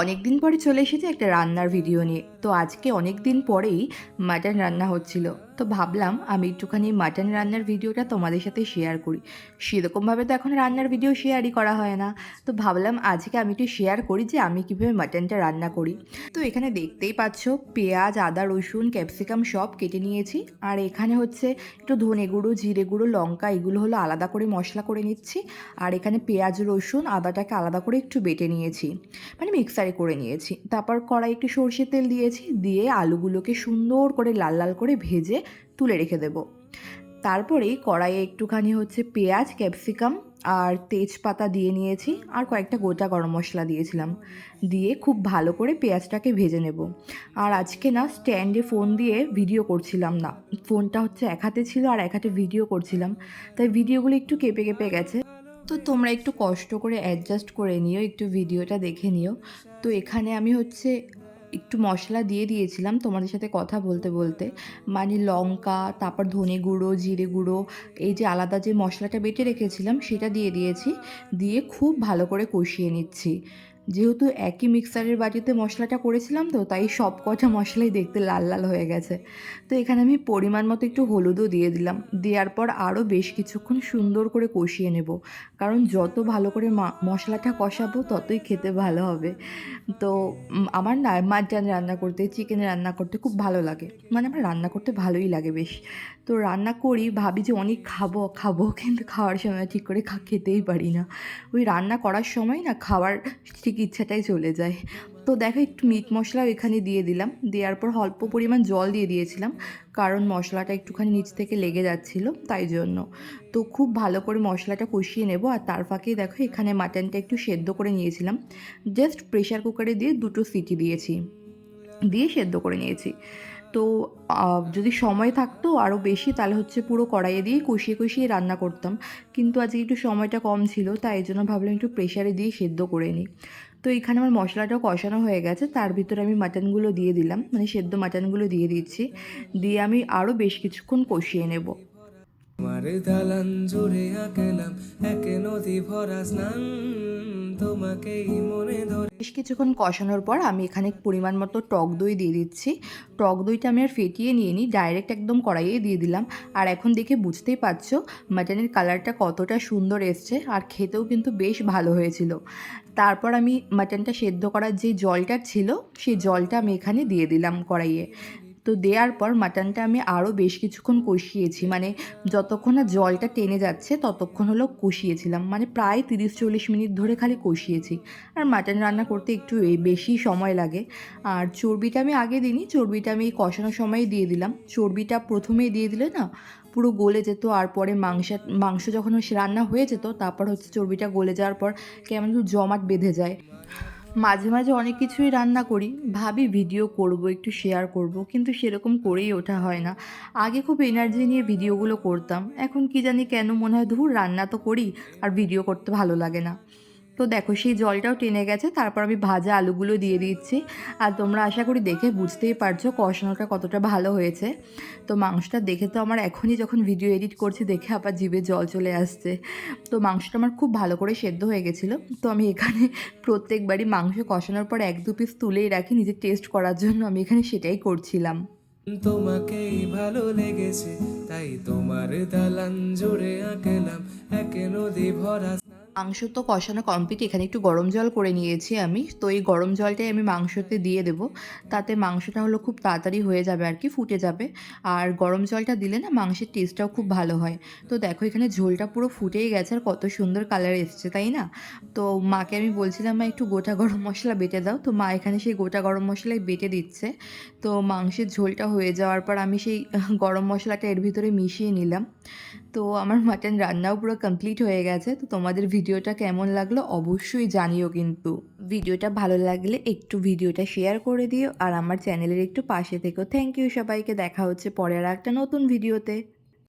অনেক দিন পরে চলে এসেছে একটা রান্নার ভিডিও নিয়ে। তো আজকে অনেক দিন পরেই মাটন রান্না হচ্ছিল। তো ভাবলাম আমি একটুখানি মাটন রান্নার ভিডিওটা তোমাদের সাথে শেয়ার করি। সেরকমভাবে তো এখন রান্নার ভিডিও শেয়ারই করা হয় না। তো ভাবলাম আজকে আমি একটু শেয়ার করি যে আমি কীভাবে মাটনটা রান্না করি। তো এখানে দেখতেই পাচ্ছ, পেঁয়াজ, আদা, রসুন ক্যাপসিকাম সব কেটে নিয়েছি। আর এখানে হচ্ছে একটু ধনে গুঁড়ো, জিরে গুঁড়ো, লঙ্কা, এগুলো হলো আলাদা করে মশলা করে নিচ্ছি। আর এখানে পেঁয়াজ, রসুন, আদাটাকে আলাদা করে একটু বেটে নিয়েছি। মানে মিক্সারে করে নিয়েছি। তারপর কড়াই একটু সর্ষের তেল দিয়েছি, দিয়ে আলুগুলোকে সুন্দর করে লাল লাল করে ভেজে তুলে রেখে দেবো। তারপরেই কড়াইয়ে একটুখানি হচ্ছে পেঁয়াজ, ক্যাপসিকাম আর তেজপাতা দিয়ে নিয়েছি আর কয়েকটা গোটা গরম মশলা দিয়েছিলাম। দিয়ে খুব ভালো করে পেঁয়াজটাকে ভেজে নেব। আর আজকে না স্ট্যান্ডে ফোন দিয়ে ভিডিও করছিলাম না। ফোনটা হচ্ছে এক হাতে ছিল আর এক হাতে ভিডিও করছিলাম। তাই ভিডিওগুলো একটু কেঁপে কেঁপে গেছে। তো তোমরা একটু কষ্ট করে অ্যাডজাস্ট করে নিও, একটু ভিডিওটা দেখে নিও। তো এখানে আমি হচ্ছে একটু মশলা দিয়ে দিয়েছিলাম তোমাদের সাথে কথা বলতে বলতে। মানে লঙ্কা, তারপর ধনে গুঁড়ো, জিরে গুঁড়ো, এই যে আলাদা যে মশলাটা বেটে রেখেছিলাম সেটা দিয়ে দিয়েছি। দিয়ে খুব ভালো করে কষিয়ে নিচ্ছি। যেহেতু একই মিক্সারের বাটিতে মশলাটা করেছিলাম তো, তাই সব কটা মশলাই দেখতে লাল লাল হয়ে গেছে। তো এখানে আমি পরিমাণ মতো একটু হলুদও দিয়ে দিলাম। দেওয়ার পর আরও বেশ কিছুক্ষণ সুন্দর করে কষিয়ে নেব। কারণ যত ভালো করে মশলাটা কষাবো ততই খেতে ভালো হবে। তো আমার না মাটন রান্না করতে চিকেন রান্না করতে খুব ভালো লাগে। মানে আমার রান্না করতে ভালোই লাগে বেশ। তো রান্না করি, ভাবি যে অনেক খাব খাব, কিন্তু খাওয়ার সময় ঠিক করে খেতেই পারি না। ওই রান্না করার সময় না খাওয়ার ঠিক ইচ্ছাটাই চলে যায়। তো দেখো একটু মিট মশলাও এখানে দিয়ে দিলাম। দেওয়ার পর অল্প পরিমাণ জল দিয়ে দিয়েছিলাম, কারণ মশলাটা একটুখানি নিচ থেকে লেগে যাচ্ছিল, তাই জন্য। তো খুব ভালো করে মশলাটা কষিয়ে নেব, আর তার ফাঁকে দেখো এখানে মাটনটা একটু সেদ্ধ করে নিয়েছিলাম। জাস্ট প্রেশার কুকারে দিয়ে দুটো সিটি দিয়েছি, দিয়ে সেদ্ধ করে নিয়েছি। তো যদি সময় থাকতো আরও বেশি, তাহলে হচ্ছে পুরো কড়াইয়ে দিয়ে কষিয়ে কষিয়ে রান্না করতাম। কিন্তু আজকে একটু সময়টা কম ছিল, তাই জন্য ভাবলাম একটু প্রেশারে দিয়ে সেদ্ধ করে নিই। তো এখানে আমার মশলাটাও কষানো হয়ে গেছে। তার ভিতরে আমি মাটনগুলো দিয়ে দিলাম। মানে সেদ্ধ মাটনগুলো দিয়ে দিচ্ছি। দিয়ে আমি আরও বেশ কিছুক্ষণ কষিয়ে নেব। আমার দালান জুড়ে আঁকেলাম। একে নদী ভরা স্নান বেশ কিছুক্ষণ কষানোর পর আমি এখানে পরিমাণ মতো টক দই দিয়ে দিচ্ছি। টক দইটা আমি আর ফেটিয়ে নিয়ে নিই ডাইরেক্ট একদম কড়াইয়ে দিয়ে দিলাম। আর এখন দেখে বুঝতেই পারছ, মাটনের কালারটা কতটা সুন্দর এসছে আর খেতেও কিন্তু বেশ ভালো হয়েছিল। তারপর আমি মাটনটা সেদ্ধ করার যে জলটা ছিল, সেই জলটা আমি এখানে দিয়ে দিলাম কড়াইয়ে। তো দেওয়ার পর মাটনটা আমি আরও বেশ কিছুক্ষণ কষিয়েছি। মানে যতক্ষণ না জলটা টেনে যাচ্ছে, ততক্ষণ হলো কষিয়েছিলাম। মানে প্রায় তিরিশ চল্লিশ মিনিট ধরে খালি কষিয়েছি। আর মাটন রান্না করতে একটু বেশি সময় লাগে। আর চর্বিটা আমি আগে দিইনি, চর্বিটা আমি কষানোর সময় দিয়ে দিলাম। চর্বিটা প্রথমেই দিয়ে দিলে না পুরো গলে যেত, আর পরে মাংস মাংস যখন রান্না হয়ে যেত, তারপর হচ্ছে চর্বিটা গলে যাওয়ার পর কেমন জমাট বেঁধে যায়। মাঝে মাঝে অনেক কিছুই রান্না করি, ভাবি ভিডিও করব, একটু শেয়ার করব, কিন্তু সেরকম করেই ওঠা হয় না। আগে খুব এনার্জি নিয়ে ভিডিওগুলো করতাম, এখন কি জানি কেন মনে হয় ধুর রান্না তো করি, আর ভিডিও করতে ভালো লাগে না। তো দেখো, সেই জলটাও টেনে গেছে। তারপর আমি ভাজা আলুগুলো দিয়ে দিচ্ছি। আর তোমরা আশা করি দেখে বুঝতেই পারছ কষানোটা কতটা ভালো হয়েছে। তো মাংসটা দেখে তো আমার এখনই যখন ভিডিও এডিট করছি, দেখে আবার জিভে জল চলে আসছে। তো মাংসটা আমার খুব ভালো করে সেদ্ধ হয়ে গেছিল। তো আমি এখানে প্রত্যেকবারই মাংস কষানোর পর এক দু পিস তুলেই রাখি, নিজে টেস্ট করার জন্য আমি এখানে সেটাই করছিলাম। তোমাকেই ভালো লেগেছে, তাই তোমার দালান জুড়ে আঁকলাম। একে নদী ভরা মাংস তো কষানো কমপ্লিট এখানে একটু গরম জল করে নিয়েছি আমি। তো এই গরম জলটাই আমি মাংসতে দিয়ে দেব। তাতে মাংসটা হলো খুব তাড়াতাড়ি হয়ে যাবে আর কি, ফুটে যাবে। আর গরম জলটা দিলে না মাংসের টেস্টটাও খুব ভালো হয়। তো দেখো এখানে ঝোলটা পুরো ফুটেই গেছে আর কত সুন্দর কালার এসছে, তাই না? তো মাকে আমি বলছিলাম, মা, একটু গোটা গরম মশলা বেটে দাও। তো মা এখানে সেই গোটা গরম মশলাই বেটে দিচ্ছে। তো মাংসের ঝোলটা হয়ে যাওয়ার পর আমি সেই গরম মশলাটা এর ভিতরে মিশিয়ে নিলাম। তো আমার মাটন রান্নাও পুরো কমপ্লিট হয়ে গেছে। তো তোমাদের ভিডিওটা কেমন লাগল অবশ্যই জানিও কিন্তু। ভিডিওটা ভালো লাগলে একটু ভিডিওটা শেয়ার করে দিও আর আমার চ্যানেলের একটু পাশে থেকো থ্যাংক ইউ সবাইকে। দেখা হচ্ছে পরে আর একটা নতুন ভিডিওতে